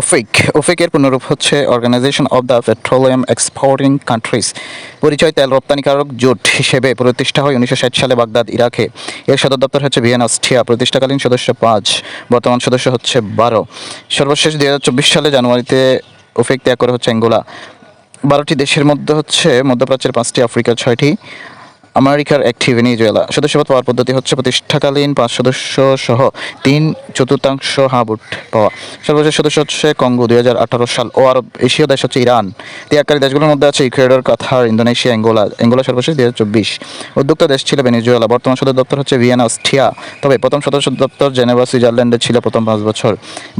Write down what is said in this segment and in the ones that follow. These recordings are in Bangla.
ওফেক ওফেকের পুনরূপ হচ্ছে organisation of the petroleum exporting countries পরিচয় তেল রপ্তানিকারক জোট হিসেবে প্রতিষ্ঠা হয় উনিশশো ষাট সালে বাগদাদ, ইরাকে। এর সদর দপ্তর হচ্ছে ভিয়েনা, অস্ট্রিয়া। প্রতিষ্ঠাকালীন সদস্য পাঁচ, বর্তমান সদস্য হচ্ছে বারো। সর্বশেষ দুই হাজার চব্বিশ সালে জানুয়ারিতে ওফেক ত্যাগ করে হচ্ছে অ্যাঙ্গোলা। বারোটি দেশের মধ্যে হচ্ছে মধ্যপ্রাচ্যের পাঁচটি, আফ্রিকার ছয়টি। আমেরিকার একটি ভেনিজুয়েলা সদস্যপদ পাওয়ার পদ্ধতি হচ্ছে প্রতিষ্ঠাকালীন পাঁচ সদস্য সহ তিন চতুর্থাংশ হাবুট পাওয়া। সর্বশেষ সদস্য হচ্ছে কঙ্গো, দুই আঠারো সাল। ও আরব এশীয় দেশ হচ্ছে ইরান। ত্যাগকারী দেশগুলোর মধ্যে আছে Ecuador Qatar Indonesia, Angola. Angola সর্বশেষ দুই হাজার চব্বিশ। উদ্যোক্তা দেশ ছিল ভেনিজুয়েলা। বর্তমান সদর দপ্তর হচ্ছে ভিয়েনা, অস্ট্রিয়া। তবে প্রথম সদস্য দপ্তর জেনেভা, সুইজারল্যান্ডে ছিল প্রথম পাঁচ বছর।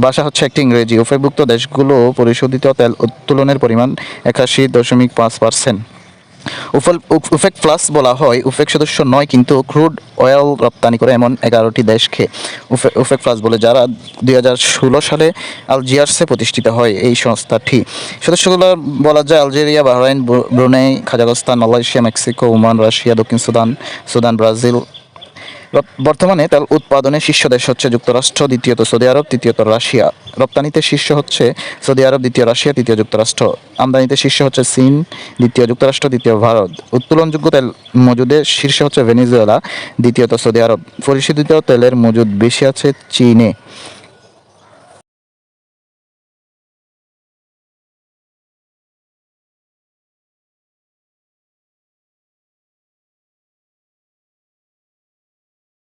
ভাষা হচ্ছে একটি ইংরেজি। ওফেভুক্ত দেশগুলো পরিশোধিত তেল উত্তোলনের পরিমাণ একাশি দশমিক পাঁচ পার্সেন্ট। উফেক প্লাস বলা হয়, উফেক সদস্য নয় কিন্তু ক্রুড অয়েল রপ্তানি করে এমন এগারোটি দেশকে উফে উফেক প্লাস বলে, যারা দুই হাজার ষোলো সালে আলজিয়ার্সে প্রতিষ্ঠিত হয় এই সংস্থাটি। সদস্যগুলো বলা যায় Algeria, Bahrain, Bru- Brunei Kazakhstan Malaysia, Mexico, Oman, Russia, দক্ষিণ সুদান সুদান, ব্রাজিল বর্তমানে তেল উৎপাদনে শীর্ষ দেশ হচ্ছে যুক্তরাষ্ট্র, দ্বিতীয়ত সৌদি আরব, তৃতীয়ত রাশিয়া। রপ্তানিতে শীর্ষ হচ্ছে সৌদি আরব, দ্বিতীয় রাশিয়া, তৃতীয় যুক্তরাষ্ট্র। আমদানিতে শীর্ষ হচ্ছে চীন, দ্বিতীয় যুক্তরাষ্ট্র, দ্বিতীয় ভারত। উত্তোলনযোগ্য তেল মজুদে শীর্ষ হচ্ছে ভেনিজুয়েলা, দ্বিতীয়ত সৌদি আরব। পরিশোধিত তেলের মজুদ বেশি আছে চীনে।